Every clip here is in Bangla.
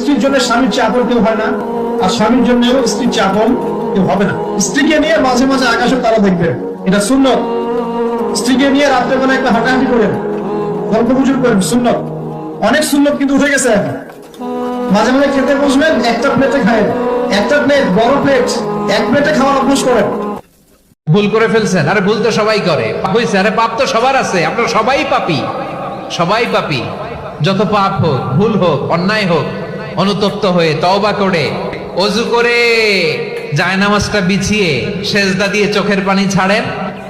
স্ত্রীর জন্য স্বামীর আপন কেউ হয় না, আর স্বামীর জন্য স্ত্রীর আপন কেউ হবে না। স্ত্রীকে নিয়ে মাঝে মাঝে আকাশে তারা দেখবে। এটা সুন্নত। স্ত্রীকে নিয়ে রাত্রেবেলা একটা হাঁটাহাঁটি করেন, গল্প গুজব করেন, সুন্নত। অনেক সুন্নত কিন্তু উঠে গেছে এখন। মাঝে মাঝে খেতে বসবেন, একটা প্লেটে খায়েন একটা প্লেট বড় প্লেট এক প্লেটে খাওয়ার অভ্যাস করেন। ভুল করে ফেলছেন। আরে ভুল তো সবাই করে। হয়েছে আরে পাপ তো সবার আছে। আপনারা সবাই পাপি। সবাই পাপি। যত পাপ হোক, ভুল হোক, অন্যায় হোক অনুতপ্ত হয়ে তওবা করে অজু করে জায়নামাজটা বিছিয়ে সেজদা দিয়ে চোখের পানি ছাড়েন।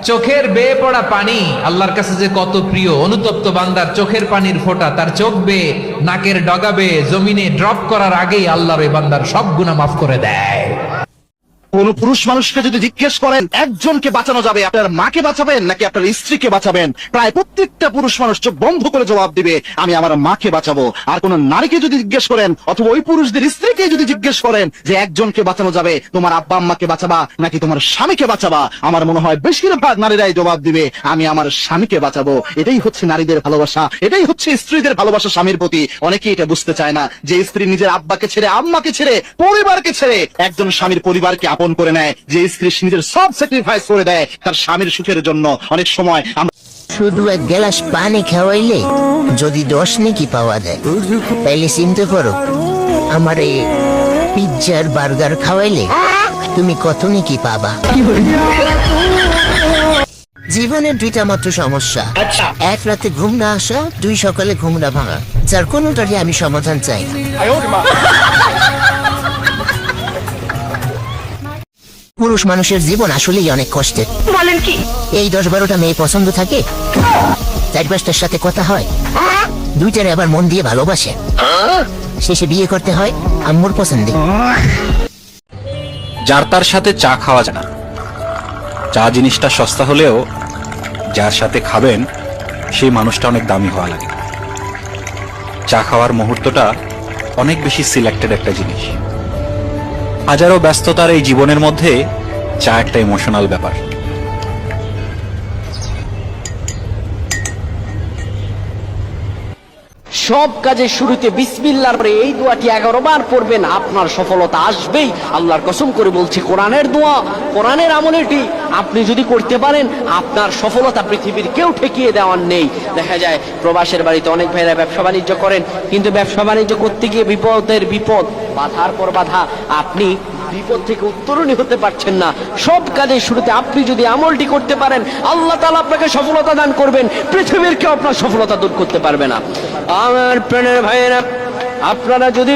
চোখের বেয়ে পড়া পানি আল্লাহর কাছে যে কত প্রিয়, অনুতপ্ত বান্দার চোখের পানির ফোঁটা, তার চোখ বেয়ে, নাকের ডগাবে জমিনে ড্রপ করার আগেই আল্লাহর এই বান্দার সব গুণা মাফ করে দেয়। কোন পুরুষ মানুষকে যদি জিজ্ঞেস করেন, একজনকে বাঁচানো যাবে, আপনার মাকে বাঁচাবেন নাকি আপনার স্ত্রীকে বাঁচাবেন? প্রায় প্রত্যেকটা পুরুষ মানুষ চোখ বন্ধ করে জবাব দিবে, আমি আমার মাকে বাঁচাবো। আর কোন নারীকে যদি জিজ্ঞেস করেন, অথবা ওই পুরুষদের স্ত্রীকে যদি জিজ্ঞেস করেন যে একজনকে বাঁচানো যাবে, তোমার আব্বা আম্মাকে বাঁচাবা নাকি তোমার স্বামীকে বাঁচাবা? আমার মনে হয় বেশিরভাগ নারীরাই জবাব দিবে, আমি আমার স্বামীকে বাঁচাবো। এটাই হচ্ছে নারীদের ভালোবাসা, এটাই হচ্ছে স্ত্রীদের ভালোবাসা স্বামীর প্রতি। অনেকেই এটা বুঝতে চায় না যে স্ত্রী নিজের আব্বাকে ছেড়ে, আম্মাকে ছেড়ে, পরিবারকে ছেড়ে একজন স্বামীর পরিবারকে আপন করে নেয় যে স্ত্রী নিজের সব স্যাক্রিফাইস করে দেয় তার স্বামীর সুখের জন্য। অনেক সময় আমরা শুধু এক গ্লাস পানি খাওয়াইলে যদি দশ নাকি পাওয়া যায় তাইলে চিনতে পারো আমার এই পিৎজার বার্গার খাওয়াইলে তুমি কত নাকি পাবা? জীবনের দুইটা মাত্র সমস্যা। এক রাতে ঘুম না আসা দুই সকালে ঘুম না ভাঙা। যার কোনোটারই আমি সমাধান চাই না। পুরুষ মানুষের জীবন আসলেই অনেক কষ্টের। বলেন কি? এই দশ বারোটা মেয়ে পছন্দ থাকে? চার পাঁচটার সাথে কথা হয়। দুইটারে আবার মন দিয়ে ভালোবাসে। শেষে বিয়ে করতে হয় আম্মুর পছন্দে। যার তার সাথে চা খাওয়া যায় না। চা জিনিসটা সস্তা হলেও যার সাথে খাবেন সেই মানুষটা অনেক দামি হওয়া লাগে। চা খাওয়ার মুহূর্তটা অনেক বেশি সিলেক্টেড একটা জিনিস। হাজারো ব্যস্ততার এই জীবনের মধ্যে চা একটা ইমোশনাল ব্যাপার। সব কাজের শুরুতে বিসমিল্লার পরে এই দোয়াটি এগারো বার পড়বেন, আপনার সফলতা আসবেই। আল্লাহর কসম করে বলছি, কোরআনের দোয়া, কোরআনের আমলেটি আপনি যদি করতে পারেন, আপনার সফলতা পৃথিবীর কেউ ঠেকিয়ে দেওয়ার নেই। দেখা যায়, প্রবাসের বাড়িতে অনেক ভাইরা ব্যবসা বাণিজ্য করেন, কিন্তু ব্যবসা বাণিজ্য করতে গিয়ে বিপদের বিপদ, বাধার পর বাধা। আপনি বিপদ থেকে উত্তরণই হতে পারছেন না। সব কাজের শুরুতে আপনি যদি আমলটি করতে পারেন, আল্লাহ তালা আপনাকে সফলতা দান করবেন, পৃথিবীর কেউ আপনার সফলতা দূর করতে পারবে না। আমার প্রাণের ভাইয়েরা, আপনারা যদি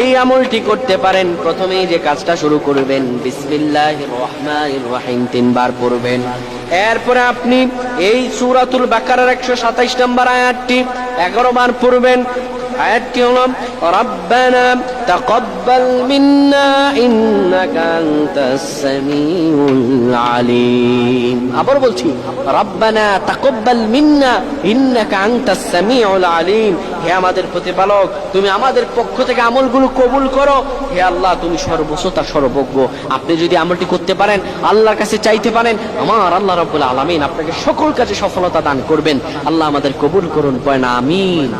এই আমলটি করতে পারেন, প্রথমেই যে কাজটা শুরু করবেন তিনবার পড়বেন। এরপরে আপনি এই সুরাতুল বাকারার একশো সাতাইশ নম্বর আয়াতটি এগারো বার পড়বেন। আয়াতটি হলো রব্বানা তাকাব্বাল মিন্না ইন্নাকা আনতাস সামিউল আলিম। আবার বলছি, রব্বানা তাকাব্বাল মিন্না ইন্নাকা আনতাস সামিউল আলিম। হে আমাদের প্রতিপালক, তুমি আমাদের পক্ষ থেকে আমলগুলো কবুল করো। হে আল্লাহ, তুমি সর্বশ্রোতা, সর্বজ্ঞ। আপনি যদি আমলটি করতে পারেন, আল্লাহর কাছে চাইতে পারেন, আমার আল্লাহ রব্বুল আলামিন আপনাকে সকল কাজে সফলতা দান করবেন। আল্লাহ আমাদের কবুল করুন পয়না আমিন।